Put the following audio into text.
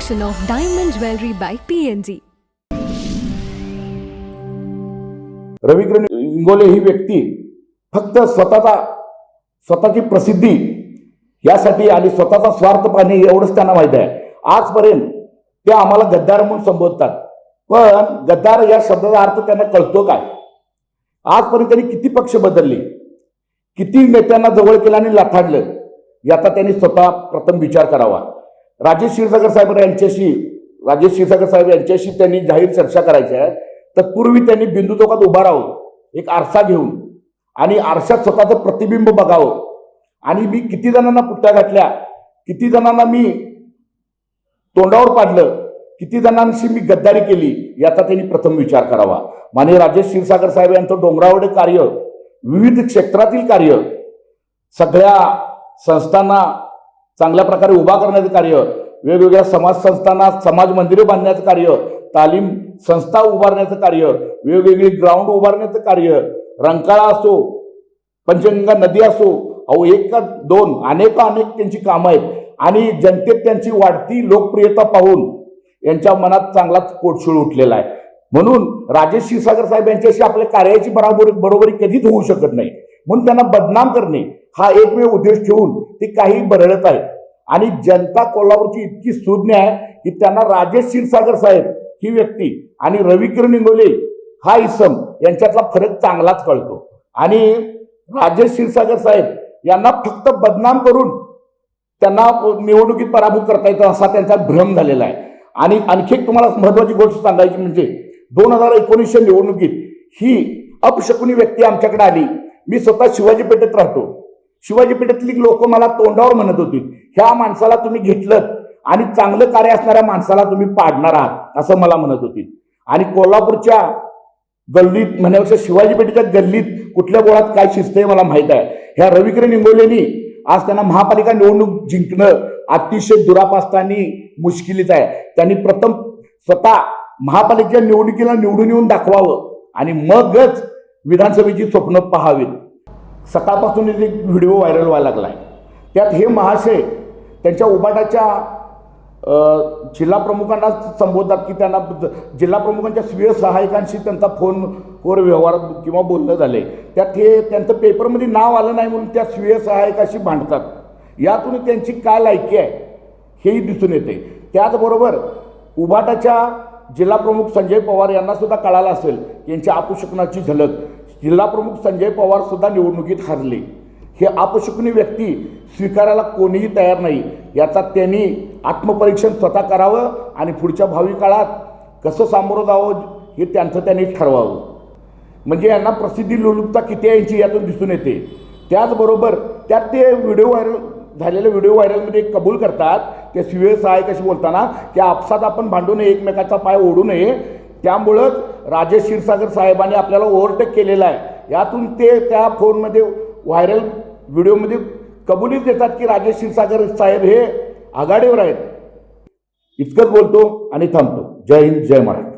collection of diamond jewelry by PNG. रविकिरण इंगोले ही व्यक्ती फक्त स्वतःचा स्वतःची प्रसिद्धी यासाठी आणि स्वतःचा स्वार्थ पाहणे एवढंच त्यांना माहीत आहे. आजपर्यंत ते आम्हाला गद्दार म्हणून संबोधतात. पण गद्दार या शब्दाचा अर्थ त्यांना कळतो काय? आजपर्यंत त्यांनी किती पक्ष बदलले? किती नेत्यांना जवळ केलं आणि लाथाडलं? याचा त्यांनी स्वतः प्रथम विचार करावा. राजेश क्षीरसागर साहेब यांच्याशी राजेश क्षीरसागर साहेब यांच्याशी त्यांनी जाहीर चर्चा करायची आहे तत्पूर्वी त्यांनी बिंदू चौकात उभा राहून एक आरसा घेऊन आणि आरशात स्वतःचं प्रतिबिंब बघावं. आणि मी किती जणांना पुट्ट्या घातल्या किती जणांना मी तोंडावर पाडलं किती जणांशी मी गद्दारी केली याचा त्यांनी प्रथम विचार करावा. माने राजेश क्षीरसागर साहेब यांचं डोंगरावडे कार्य विविध क्षेत्रातील कार्य सगळ्या संस्थांना चांगल्या प्रकारे उभा करण्याचं कार्य वेगवेगळ्या समाज संस्थांना समाज मंदिरे बांधण्याचं कार्य तालीम संस्था उभारण्याचं कार्य वेगवेगळी ग्राउंड उभारण्याचं कार्य रंकाळा असो पंचगंगा नदी असो अहो एक का दोन अनेक अनेक त्यांची कामं आहेत. आणि जनतेत त्यांची वाढती लोकप्रियता पाहून यांच्या मनात चांगलाच पोटशूळ उठलेला आहे. म्हणून राजेश क्षीरसागर साहेब यांच्याशी आपल्या कार्याची बराबरी बरोबरी कधीच होऊ शकत नाही. म्हणून त्यांना बदनाम करणे हा एकमेव उद्देश ठेवून ते काही बरळत आहेत आणि जनता कोल्हापूरची इतकी सुज्ञ आहे की त्यांना राजेश क्षीरसागर साहेब ही व्यक्ती आणि रविकिरण इंगोले हा इसम यांच्यातला फरक चांगलाच कळतो. आणि राजेश क्षीरसागर साहेब यांना फक्त बदनाम करून त्यांना निवडणुकीत पराभूत करता येतं असा त्यांचा भ्रम झालेला आहे. आणि आणखी एक तुम्हाला महत्वाची गोष्ट सांगायची म्हणजे दोन हजार एकोणीसच्या निवडणुकीत ही अपशकुनी व्यक्ती आमच्याकडे आली. मी स्वतः शिवाजी पेठेत राहतो. शिवाजी पेठेतली लोक मला तोंडावर म्हणत होती ह्या माणसाला तुम्ही घेतलं आणि चांगलं कार्य असणाऱ्या माणसाला तुम्ही पाडणार आहात असं मला म्हणत होती. आणि कोल्हापूरच्या गल्लीत म्हणण्यापेक्षा शिवाजी पेठेच्या गल्लीत कुठल्या गोळात काय शिस्त आहे मला माहीत आहे. ह्या रविकिरण इंगोलेनी आज त्यांना महापालिका निवडणूक जिंकणं अतिशय दुरापास्तानी मुश्किलीच आहे. त्यांनी प्रथम स्वतः महापालिकेच्या निवडणुकीला निवडून येऊन दाखवावं आणि मगच विधानसभेची स्वप्न पहावीत. सकाळपासून एक व्हिडिओ व्हायरल व्हायला लागला आहे त्यात हे महाशय त्यांच्या उबाटाच्या जिल्हा प्रमुखांना संबोधतात की त्यांना जिल्हा प्रमुखांच्या स्वीय सहायकांशी त्यांचा फोनवर व्यवहार किंवा बोलणं झाले त्यात हे त्यांचं पेपरमध्ये नाव आलं नाही म्हणून त्या स्वीय सहायकाशी भांडतात. यातून त्यांची काय लायकी आहे. हेही दिसून येते. त्याचबरोबर उभाटाच्या जिल्हा प्रमुख संजय पवार यांना सुद्धा कळालं असेल यांच्या आपुषकणाची झलक. जिल्हाप्रमुख संजय पवार सुद्धा निवडणुकीत हरले. हे अपशकुनी व्यक्ती स्वीकारायला कोणीही तयार नाही. याचा त्यांनी आत्मपरीक्षण स्वतः करावं आणि पुढच्या भावी काळात कसं सामोरं जावं हे त्यांचं त्यांनी ठरवावं. म्हणजे यांना प्रसिद्धी लोलुपता किती यांची यातून दिसून येते. त्याचबरोबर त्यात ते व्हिडिओ व्हायरल झालेल्या व्हिडिओ व्हायरलमध्ये कबूल करतात. ते सिव्हिल सहाय्यकाशी बोलताना की आपसात आपण भांडू नये एकमेकाचा पाय ओढू नये. त्यामुळंच राजेश क्षीरसागर साहेबांनी आपल्याला ओव्हरटेक केलेला आहे. यातून ते त्या फोनमध्ये व्हायरल व्हिडिओमध्ये कबुलीच देतात की राजेश क्षीरसागर साहेब हे आघाडीवर आहेत. इतकंच बोलतो आणि थांबतो. जय हिंद जय महाराष्ट्र